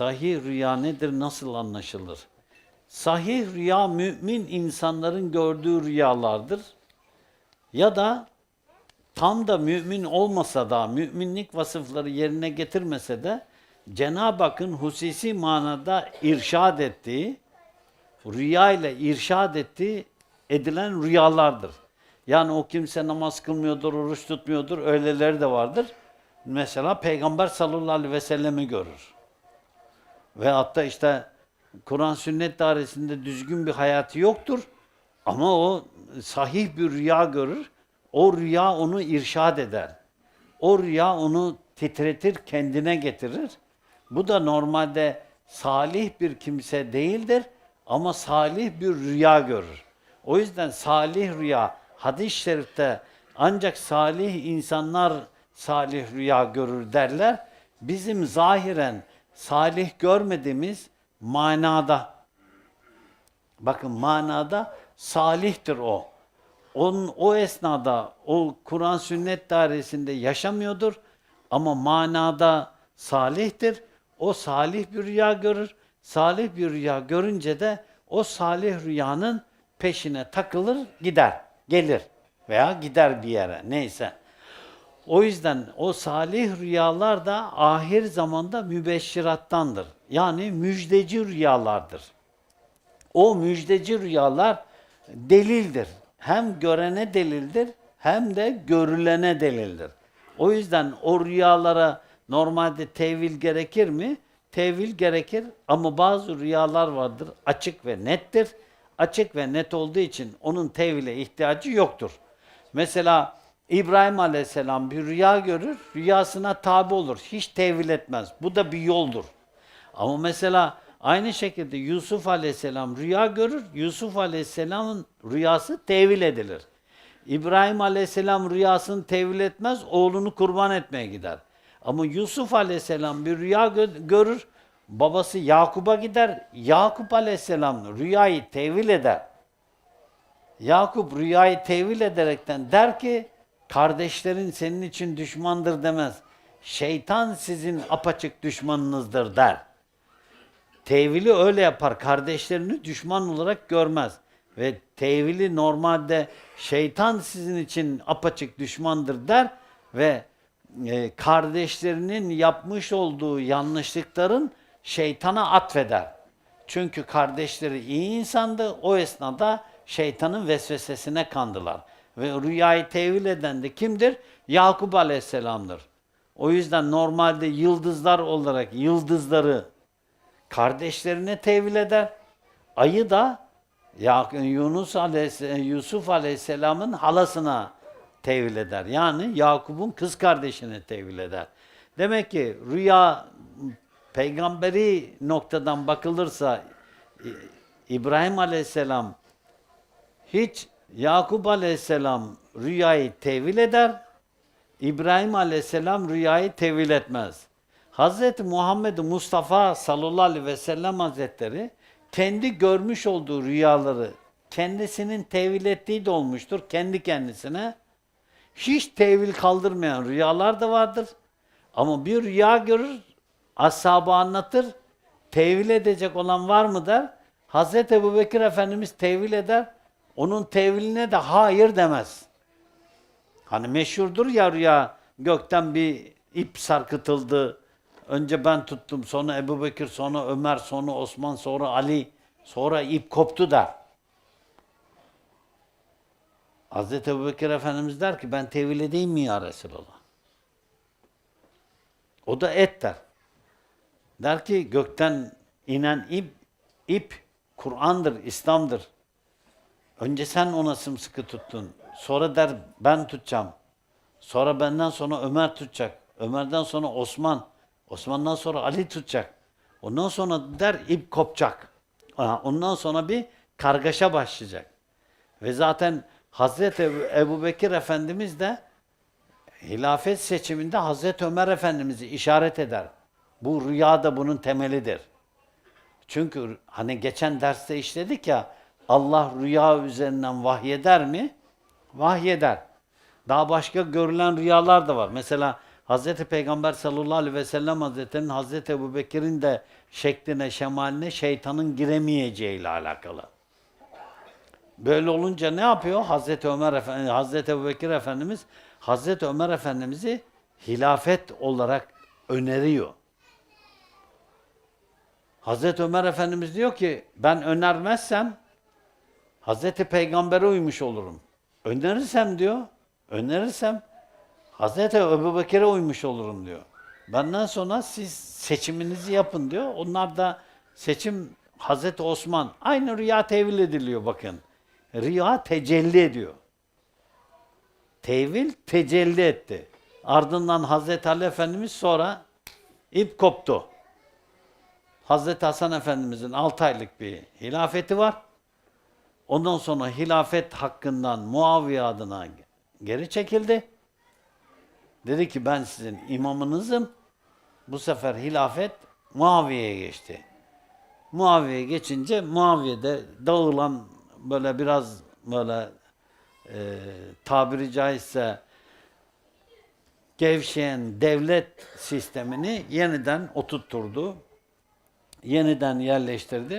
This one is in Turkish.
sahih rüya nedir, nasıl anlaşılır? Sahih rüya mümin insanların gördüğü rüyalardır. Ya da tam da mümin olmasa da, müminlik vasıfları yerine getirmese de Cenab-ı Hakk'ın hususi manada irşad ettiği, rüya ile irşad ettiği edilen rüyalardır. Yani o kimse namaz kılmıyordur, oruç tutmuyordur, öyleleri de vardır. Mesela Peygamber sallallahu aleyhi ve sellemi görür. Ve hatta işte Kur'an sünnet dairesinde düzgün bir hayatı yoktur. Ama o sahih bir rüya görür. O rüya onu irşad eder. O rüya onu titretir, kendine getirir. Bu da normalde salih bir kimse değildir ama salih bir rüya görür. O yüzden salih rüya hadis-i şerifte ancak salih insanlar salih rüya görür derler. Bizim zahiren salih görmediğimiz manada bakın manada salihtir o. Onun o esnada o Kur'an sünnet dairesinde yaşamıyordur ama manada salihtir. O salih bir rüya görür. Salih bir rüya görünce de o salih rüyanın peşine takılır, gider, gelir veya gider bir yere neyse. O yüzden o salih rüyalar da ahir zamanda mübeşşirattandır. Yani müjdeci rüyalardır. O müjdeci rüyalar delildir. Hem görene delildir hem de görülene delildir. O yüzden o rüyalara normalde tevil gerekir mi? Tevil gerekir ama bazı rüyalar vardır açık ve nettir. Açık ve net olduğu için onun tevile ihtiyacı yoktur. Mesela İbrahim Aleyhisselam bir rüya görür, rüyasına tabi olur. Hiç tevil etmez. Bu da bir yoldur. Ama mesela aynı şekilde Yusuf Aleyhisselam rüya görür, Yusuf Aleyhisselam'ın rüyası tevil edilir. İbrahim Aleyhisselam rüyasını tevil etmez, oğlunu kurban etmeye gider. Ama Yusuf Aleyhisselam bir rüya gö- görür, babası Yakup'a gider, Yakup Aleyhisselam rüyayı tevil eder. Yakup rüyayı tevil ederekten der ki, kardeşlerin senin için düşmandır demez. Şeytan sizin apaçık düşmanınızdır der. Tevili öyle yapar. Kardeşlerini düşman olarak görmez. Ve tevili normalde şeytan sizin için apaçık düşmandır der ve e, kardeşlerinin yapmış olduğu yanlışlıkların şeytana atfeder. Çünkü kardeşleri iyi insandı. O esnada şeytanın vesvesesine kandılar. Ve rüyayı tevil eden de kimdir? Yakup Aleyhisselam'dır. O yüzden normalde yıldızlar olarak yıldızları kardeşlerine tevil eder. Ayı da Yunus Aleyhisselam, Yusuf Aleyhisselam'ın halasına tevil eder. Yani Yakup'un kız kardeşine tevil eder. Demek ki rüya peygamberi noktadan bakılırsa İbrahim Aleyhisselam hiç Yakup Aleyhisselam rüyayı tevil eder. İbrahim Aleyhisselam rüyayı tevil etmez. Hazreti Muhammed Mustafa sallallahu aleyhi ve sellem Hazretleri kendi görmüş olduğu rüyaları kendisinin tevil ettiği de olmuştur kendi kendisine. Hiç tevil kaldırmayan rüyalar da vardır. Ama bir rüya görür, ashabı anlatır, tevil edecek olan var mı der. Hazreti Ebubekir Efendimiz tevil eder, onun teviline de hayır demez. Hani meşhurdur ya rüya gökten bir ip sarkıtıldı. Önce ben tuttum, sonra Ebu Bekir, sonra Ömer, sonra Osman, sonra Ali, sonra ip koptu der. Hazreti Ebu Bekir Efendimiz der ki ben tevil edeyim mi ya Resulallah? O da et der. Der ki gökten inen ip, ip Kur'an'dır, İslam'dır. Önce sen ona sımsıkı tuttun. Sonra der ben tutacağım. Sonra benden sonra Ömer tutacak. Ömer'den sonra Osman. Osman'dan sonra Ali tutacak. Ondan sonra der ip kopacak. Ondan sonra bir kargaşa başlayacak. Ve zaten Hazreti Ebu, Bekir Efendimiz de hilafet seçiminde Hazreti Ömer Efendimiz'i işaret eder. Bu rüya da bunun temelidir. Çünkü hani geçen derste işledik ya Allah rüya üzerinden vahyeder mi? Vahyeder. Daha başka görülen rüyalar da var. Mesela Hazreti Peygamber sallallahu aleyhi ve sellem Hazretleri'nin Hazreti Ebu Bekir'in de şekline, şemaline şeytanın giremeyeceği ile alakalı. Böyle olunca ne yapıyor? Hazreti Ömer Efendi, Hazreti Ebu Bekir Efendimiz Hazreti Ömer Efendimiz'i hilafet olarak öneriyor. Hazreti Ömer Efendimiz diyor ki ben önermezsem Hazreti Peygamber'e uymuş olurum. Önerirsem diyor, önerirsem Hazreti Ebu Bekir'e uymuş olurum diyor. Benden sonra siz seçiminizi yapın diyor. Onlar da seçim Hazreti Osman. Aynı rüya tevil ediliyor bakın. Rüya tecelli ediyor. Tevil tecelli etti. Ardından Hazreti Ali Efendimiz sonra ip koptu. Hazreti Hasan Efendimizin 6 aylık bir hilafeti var. Ondan sonra hilafet hakkından Muaviye adına geri çekildi. Dedi ki ben sizin imamınızım. Bu sefer hilafet Muaviye'ye geçti. Muaviye geçince Muaviye'de dağılan böyle biraz böyle e, tabiri caizse gevşeyen devlet sistemini yeniden oturtturdu. Yeniden yerleştirdi.